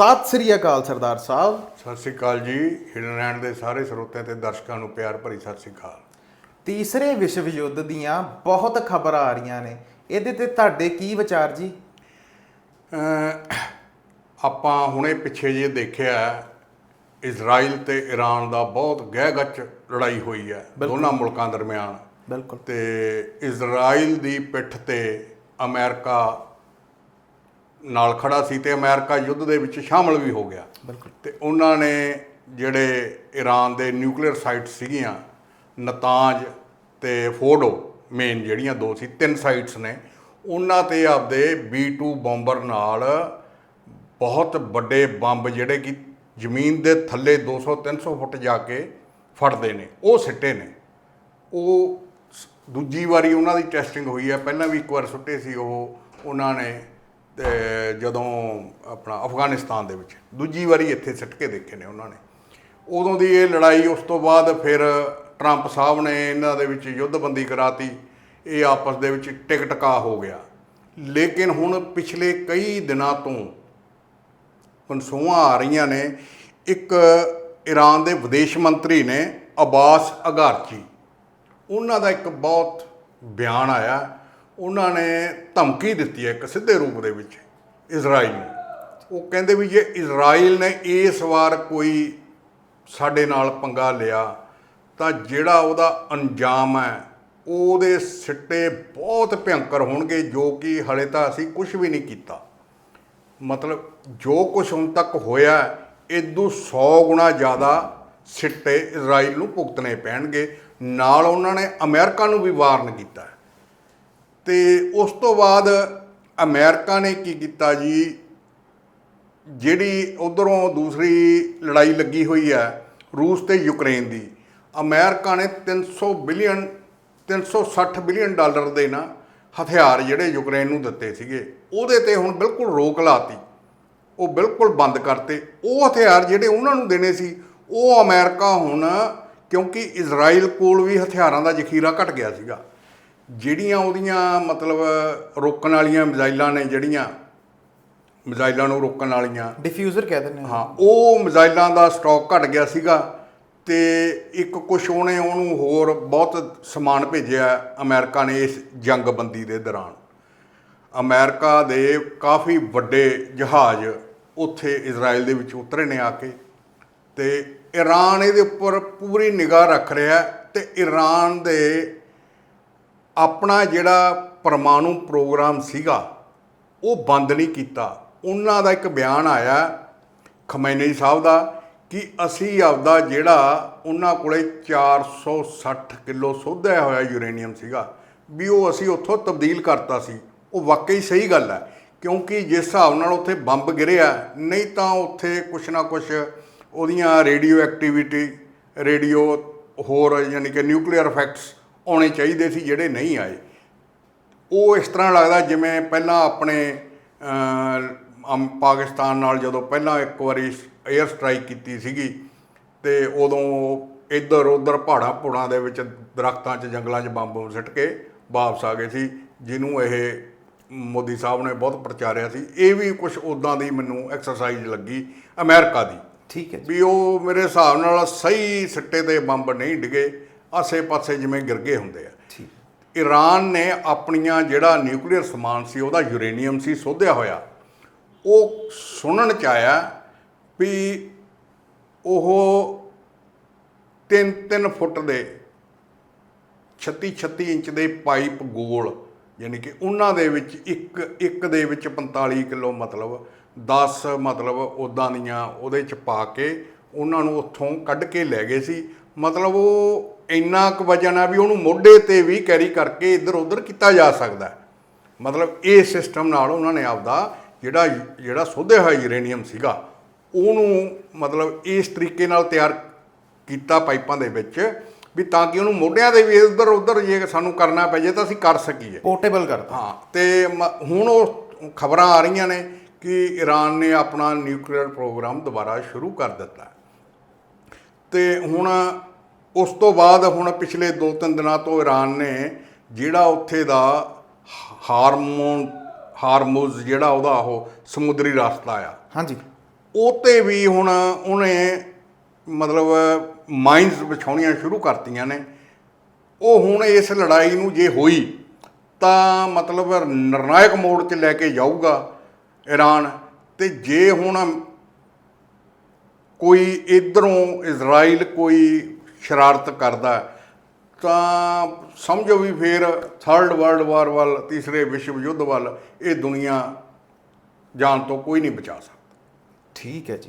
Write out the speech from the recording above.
ਸਤਿ ਸ੍ਰੀ ਅਕਾਲ ਸਰਦਾਰ ਸਾਹਿਬ। ਸਤਿ ਸ੍ਰੀ ਅਕਾਲ ਜੀ। ਹਿਰਨੈਂਡ ਦੇ ਸਾਰੇ ਸਰੋਤਿਆਂ ਤੇ ਦਰਸ਼ਕਾਂ ਨੂੰ ਪਿਆਰ ਭਰੀ ਸਤਿ ਸ੍ਰੀ ਅਕਾਲ। ਤੀਸਰੇ ਵਿਸ਼ਵ ਯੁੱਧ ਦੀਆਂ ਬਹੁਤ ਖਬਰਾਂ ਆ ਰਹੀਆਂ ਨੇ। ਇਹਦੇ ਤੇ ਤੁਹਾਡੇ ਕੀ ਵਿਚਾਰ ਜੀ? ਆਪਾਂ ਹੁਣੇ ਪਿੱਛੇ ਜੇ ਦੇਖਿਆ ਇਜ਼ਰਾਈਲ ਤੇ ਈਰਾਨ ਦਾ ਬਹੁਤ ਗਹਿ-ਗੱਚ ਲੜਾਈ ਹੋਈ ਹੈ ਦੋਨਾਂ ਮੁਲਕਾਂ ਦਰਮਿਆਨ। ਬਿਲਕੁਲ। ਤੇ ਇਜ਼ਰਾਈਲ ਦੀ ਪਿੱਠ ਤੇ ਅਮਰੀਕਾ ਨਾਲ ਖੜਾ ਸੀ ਤੇ ਅਮਰੀਕਾ ਯੁੱਧ ਦੇ ਵਿੱਚ ਸ਼ਾਮਲ ਵੀ ਹੋ ਗਿਆ। ਬਿਲਕੁਲ। ਤੇ ਉਹਨਾਂ ਨੇ ਜਿਹੜੇ ਈਰਾਨ ਦੇ ਨਿਊਕਲੀਅਰ ਸਾਈਟ ਸੀਗੀਆਂ ਨਤਾਂਜ ਤੇ ਫੋਰਡੋ ਮੇਨ ਜਿਹੜੀਆਂ ਦੋ ਸੀ ਤਿੰਨ ਸਾਈਟਸ ਨੇ ਉਹਨਾਂ ਤੇ ਆਪਦੇ B2 ਬੰਬਰ ਨਾਲ ਬਹੁਤ ਵੱਡੇ ਬੰਬ ਜਿਹੜੇ ਕਿ ਜ਼ਮੀਨ ਦੇ ਥੱਲੇ 200 300 ਫੁੱਟ ਜਾ ਕੇ ਫੜਦੇ ਨੇ ਉਹ ਸਿੱਟੇ ਨੇ। ਉਹ ਦੂਜੀ ਵਾਰੀ ਉਹਨਾਂ ਦੀ ਟੈਸਟਿੰਗ ਹੋਈ ਹੈ ਪਹਿਲਾਂ ਵੀ ਇੱਕ ਵਾਰ ਸੁੱਟੇ ਸੀ ਉਹ ਉਹਨਾਂ ਨੇ ਤੇ ਜਦੋਂ ਆਪਣਾ ਅਫਗਾਨਿਸਤਾਨ ਦੇ ਵਿੱਚ, ਦੂਜੀ ਵਾਰੀ ਇੱਥੇ ਸਿੱਟ ਕੇ ਦੇਖੇ ਨੇ ਉਹਨਾਂ ਨੇ। ਉਦੋਂ ਦੀ ਇਹ ਲੜਾਈ, ਉਸ ਤੋਂ ਬਾਅਦ ਫਿਰ ਟਰੰਪ ਸਾਹਿਬ ਨੇ ਇਹਨਾਂ ਦੇ ਵਿੱਚ ਯੁੱਧਬੰਦੀ ਕਰਾਤੀ, ਇਹ ਆਪਸ ਦੇ ਵਿੱਚ ਟਿਕਟਕਾ ਹੋ ਗਿਆ। ਲੇਕਿਨ ਹੁਣ ਪਿਛਲੇ ਕਈ ਦਿਨਾਂ ਤੋਂ ਮਨਸੂਆਂ ਆ ਰਹੀਆਂ ਨੇ। ਇੱਕ ਈਰਾਨ ਦੇ ਵਿਦੇਸ਼ ਮੰਤਰੀ ਨੇ ਅਬਾਸ ਅਗਾਰਚੀ ਉਹਨਾਂ ਦਾ ਇੱਕ ਬਹੁਤ ਬਿਆਨ ਆਇਆ। ਉਹਨਾਂ ਨੇ ਧਮਕੀ ਦਿੱਤੀ ਹੈ ਇੱਕ ਸਿੱਧੇ ਰੂਪ ਦੇ ਵਿੱਚ, ਇਜ਼ਰਾਈਲ ਨੂੰ। ਉਹ ਕਹਿੰਦੇ ਵੀ ਜੇ ਇਜ਼ਰਾਈਲ ਨੇ ਇਸ ਵਾਰ ਕੋਈ ਸਾਡੇ ਨਾਲ ਪੰਗਾ ਲਿਆ, ਤਾਂ ਜਿਹੜਾ ਉਹਦਾ ਅੰਜਾਮ ਹੈ, ਉਹਦੇ ਸਿੱਟੇ ਬਹੁਤ ਭਿਅੰਕਰ ਹੋਣਗੇ, ਜੋ ਕਿ ਹਲੇ ਤਾਂ ਅਸੀਂ ਕੁਝ ਵੀ ਨਹੀਂ ਕੀਤਾ। ਮਤਲਬ ਜੋ ਕੁਝ ਹੁਣ ਤੱਕ ਹੋਇਆ ਇਦੋਂ 100 ਗੁਣਾ ਜ਼ਿਆਦਾ ਸਿੱਟੇ ਇਜ਼ਰਾਈਲ ਨੂੰ ਭੁਗਤਣੇ ਪੈਣਗੇ। ਨਾਲ ਉਹਨਾਂ ਨੇ ਅਮਰੀਕਾ ਨੂੰ ਵੀ ਵਾਰਨ ਕੀਤਾ ਤੇ ਉਸ ਤੋਂ ਬਾਅਦ ਅਮਰੀਕਾ ਨੇ ਕੀ ਕੀਤਾ ਜੀ? ਜਿਹੜੀ ਉਧਰੋਂ ਦੂਸਰੀ ਲੜਾਈ ਲੱਗੀ ਹੋਈ ਹੈ, ਰੂਸ ਤੇ ਯੂਕਰੇਨ ਦੀ। ਅਮਰੀਕਾ ਨੇ 300 ਬਿਲੀਅਨ 360 ਬਿਲੀਅਨ ਡਾਲਰ ਦੇ ਨਾ ਹਥਿਆਰ ਜਿਹੜੇ ਯੂਕਰੇਨ ਨੂੰ ਦਿੱਤੇ ਸੀਗੇ, ਉਹਦੇ ਤੇ ਹੁਣ ਬਿਲਕੁਲ ਰੋਕ ਲਾਤੀ। ਉਹ ਬਿਲਕੁਲ ਬੰਦ ਕਰਤੇ। ਉਹ ਹਥਿਆਰ ਜਿਹੜੇ ਉਹਨਾਂ ਨੂੰ ਦੇਣੇ ਸੀ, ਉਹ ਅਮਰੀਕਾ ਹੁਣ ਕਿਉਂਕਿ ਇਜ਼ਰਾਈਲ ਕੋਲ ਵੀ ਹਥਿਆਰਾਂ ਦਾ ਜ਼ਖੀਰਾ ਘਟ ਗਿਆ ਸੀਗਾ। ਜਿਹੜੀਆਂ ਉਹਦੀਆਂ ਮਤਲਬ ਰੋਕਣ ਵਾਲੀਆਂ ਮਿਜ਼ਾਈਲਾਂ ਨੇ ਜਿਹੜੀਆਂ ਮਿਜ਼ਾਈਲਾਂ ਨੂੰ ਰੋਕਣ ਵਾਲੀਆਂ। ਡਿਫਿਊਜ਼ਰ ਕਹਿ ਦਿੰਦੇ ਹਾਂ ਉਹ ਮਿਜ਼ਾਈਲਾਂ ਦਾ ਸਟਾਕ ਘਟ ਗਿਆ ਸੀਗਾ ਤੇ ਇੱਕ ਕੁਛ ਉਹਨੇ ਉਹਨੂੰ ਹੋਰ ਬਹੁਤ ਸਮਾਨ ਭੇਜਿਆ ਅਮਰੀਕਾ ਨੇ ਇਸ ਜੰਗਬੰਦੀ ਦੇ ਦੌਰਾਨ। ਅਮਰੀਕਾ ਦੇ ਕਾਫੀ ਵੱਡੇ ਜਹਾਜ਼ ਉੱਥੇ ਇਜ਼ਰਾਈਲ ਦੇ ਵਿੱਚ ਉਤਰੇ ਨੇ ਆ ਕੇ ਤੇ ਈਰਾਨ ਇਹਦੇ ਉੱਪਰ ਪੂਰੀ ਨਿਗਾਹ ਰੱਖ ਰਿਹਾ ਤੇ ਈਰਾਨ ਦੇ ਆਪਣਾ ਜਿਹੜਾ ਪਰਮਾਣੂ ਪ੍ਰੋਗਰਾਮ ਸੀਗਾ, ਉਹ ਬੰਦ ਨਹੀਂ ਕੀਤਾ। ਉਹਨਾਂ ਦਾ ਇੱਕ ਬਿਆਨ ਆਇਆ ਖਮੈਨੀ ਸਾਹਿਬ ਦਾ ਕਿ ਅਸੀਂ ਆਪਦਾ ਜਿਹੜਾ ਉਹਨਾਂ ਕੋਲੇ 460 ਕਿਲੋ ਸੋਧਿਆ ਹੋਇਆ ਯੂਰੇਨੀਅਮ ਸੀਗਾ, ਵੀ ਉਹ ਅਸੀਂ ਉੱਥੋਂ ਤਬਦੀਲ ਕਰਤਾ ਸੀ। ਉਹ ਵਾਕਈ ਸਹੀ ਗੱਲ ਹੈ, ਕਿਉਂਕਿ ਜਿਸ ਹਿਸਾਬ ਨਾਲ ਉੱਥੇ ਬੰਬ ਗਿਰਿਆ, ਨਹੀਂ ਤਾਂ ਉੱਥੇ ਕੁਛ ਨਾ ਕੁਛ ਉਹਦੀਆਂ ਰੇਡੀਓ ਐਕਟੀਵਿਟੀ, ਰੇਡੀਓ ਹੋਰ ਯਾਨੀ ਕਿ ਨਿਊਕਲੀਅਰ ਇਫੈਕਟਸ ਆਉਣੇ ਚਾਹੀਦੇ ਸੀ ਜਿਹੜੇ ਨਹੀਂ ਆਏ। ਉਹ ਇਸ ਤਰ੍ਹਾਂ ਲੱਗਦਾ ਜਿਵੇਂ ਪਹਿਲਾਂ ਆਪਣੇ ਪਾਕਿਸਤਾਨ ਨਾਲ ਜਦੋਂ ਪਹਿਲਾਂ ਇੱਕ ਵਾਰੀ 에ਅਰ ਸਟ੍ਰਾਈਕ ਕੀਤੀ ਸੀਗੀ ਤੇ ਉਦੋਂ ਇੱਧਰ ਉੱਧਰ ਪਹਾੜਾਂ ਪਹਾੜਾਂ ਦੇ ਵਿੱਚ ਦਰਖਤਾਂ 'ਚ ਜੰਗਲਾਂ 'ਚ ਬੰਬ ਬੰਬ ਸਿੱਟ ਕੇ ਵਾਪਸ ਆ ਗਏ ਸੀ ਜਿਹਨੂੰ ਇਹ ਮੋਦੀ ਸਾਹਿਬ ਨੇ ਬਹੁਤ ਪ੍ਰਚਾਰਿਆ ਸੀ। ਇਹ ਵੀ ਕੁਝ ਉਦਾਂ ਦੀ ਮੈਨੂੰ ਐਕਸਰਸਾਈਜ਼ ਲੱਗੀ ਅਮਰੀਕਾ ਦੀ। ਠੀਕ ਹੈ ਵੀ ਉਹ ਮੇਰੇ ਹਿਸਾਬ ਨਾਲ ਸਹੀ ਸਿੱਟੇ ਤੇ ਬੰਬ ਨਹੀਂ ਡਿਗੇ। ਆਸੇ-ਪਾਸੇ ਜਿਵੇਂ ਗਿਰ ਗਏ ਹੁੰਦੇ ਆ। ਠੀਕ। ਈਰਾਨ ਨੇ ਆਪਣੀਆਂ ਜਿਹੜਾ ਨਿਊਕਲੀਅਰ ਸਮਾਨ ਸੀ ਉਹਦਾ ਯੂਰੇਨੀਅਮ ਸੀ ਸੋਧਿਆ ਹੋਇਆ। ਉਹ ਸੁਣਨ ਚ ਆਇਆ ਵੀ ਉਹ 3-3 ਫੁੱਟ ਦੇ 36-36 ਇੰਚ ਦੇ ਪਾਈਪ ਗੋਲ ਯਾਨੀ ਕਿ ਉਹਨਾਂ ਦੇ ਵਿੱਚ ਇੱਕ ਇੱਕ ਦੇ ਵਿੱਚ 45 ਕਿਲੋ ਮਤਲਬ 10 ਮਤਲਬ ਉਦਾਂ ਦੀਆਂ ਉਹਦੇ ਚ ਪਾ ਕੇ ਉਹਨਾਂ ਨੂੰ ਉੱਥੋਂ ਕੱਢ ਕੇ ਲੈ ਗਏ ਸੀ। ਮਤਲਬ ਉਹ ਇੰਨਾ ਕੁ ਵਜਨ ਆ ਵੀ ਉਹਨੂੰ ਮੋਢੇ ਤੇ ਵੀ ਕੈਰੀ ਕਰਕੇ ਇੱਧਰ ਉੱਧਰ ਕੀਤਾ ਜਾ ਸਕਦਾ। ਮਤਲਬ ਇਹ ਸਿਸਟਮ ਨਾਲ ਉਹਨਾਂ ਨੇ ਆਪਦਾ ਜਿਹੜਾ ਜਿਹੜਾ ਸੋਧਿਆ ਹੋਇਆ ਯੂਰੇਨੀਅਮ ਸੀਗਾ ਉਹਨੂੰ ਮਤਲਬ ਇਸ ਤਰੀਕੇ ਨਾਲ ਤਿਆਰ ਕੀਤਾ ਪਾਈਪਾਂ ਦੇ ਵਿੱਚ ਵੀ ਤਾਂ ਕਿ ਉਹਨੂੰ ਮੋਢਿਆਂ ਦੇ ਵੀ ਇੱਧਰ ਉੱਧਰ ਜੇ ਸਾਨੂੰ ਕਰਨਾ ਪੈ ਜੇ ਤਾਂ ਅਸੀਂ ਕਰ ਸਕੀਏ ਪੋਰਟੇਬਲ ਕਰਤਾ ਹਾਂ ਤੇ ਹੁਣ ਉਹ ਖਬਰਾਂ ਆ ਰਹੀਆਂ ਨੇ ਕਿ ਈਰਾਨ ਨੇ ਆਪਣਾ ਨਿਊਕਲੀਅਰ ਪ੍ਰੋਗਰਾਮ ਦੁਬਾਰਾ ਸ਼ੁਰੂ ਕਰ ਦਿੱਤਾ। ਤੇ ਹੁਣ ਉਸ ਤੋਂ ਬਾਅਦ ਹੁਣ ਪਿਛਲੇ 2-3 ਦਿਨਾਂ ਤੋਂ ਈਰਾਨ ਨੇ ਜਿਹੜਾ ਉੱਥੇ ਦਾ ਹਾਰਮੋਨ ਹਾਰਮੁਜ਼ ਜਿਹੜਾ ਉਹਦਾ ਉਹ ਸਮੁੰਦਰੀ ਰਸਤਾ ਆ। ਹਾਂਜੀ। ਉਹ ਤੇ ਵੀ ਹੁਣ ਉਹਨੇ ਮਤਲਬ ਮਾਈਨਸ ਵਿਛਾਉਣੀਆਂ ਸ਼ੁਰੂ ਕਰਤੀਆਂ ਨੇ। ਉਹ ਹੁਣ ਇਸ ਲੜਾਈ ਨੂੰ ਜੇ ਹੋਈ ਤਾਂ ਮਤਲਬ ਨਿਰਣਾਇਕ ਮੋੜ 'ਚ ਲੈ ਕੇ ਜਾਊਗਾ ਈਰਾਨ ਤੇ ਜੇ ਹੁਣ ਕੋਈ ਇਧਰੋਂ ਇਜ਼ਰਾਈਲ ਕੋਈ ਸ਼ਰਾਰਤ ਕਰਦਾ ਤਾਂ ਸਮਝੋ ਵੀ ਫਿਰ ਥਰਡ ਵਰਲਡ ਵਾਰ ਵੱਲ, ਤੀਸਰੇ ਵਿਸ਼ਵ ਯੁੱਧ ਵੱਲ ਇਹ ਦੁਨੀਆ ਜਾਣ ਤੋਂ ਕੋਈ ਨਹੀਂ ਬਚਾ ਸਕਦਾ। ਠੀਕ ਹੈ ਜੀ।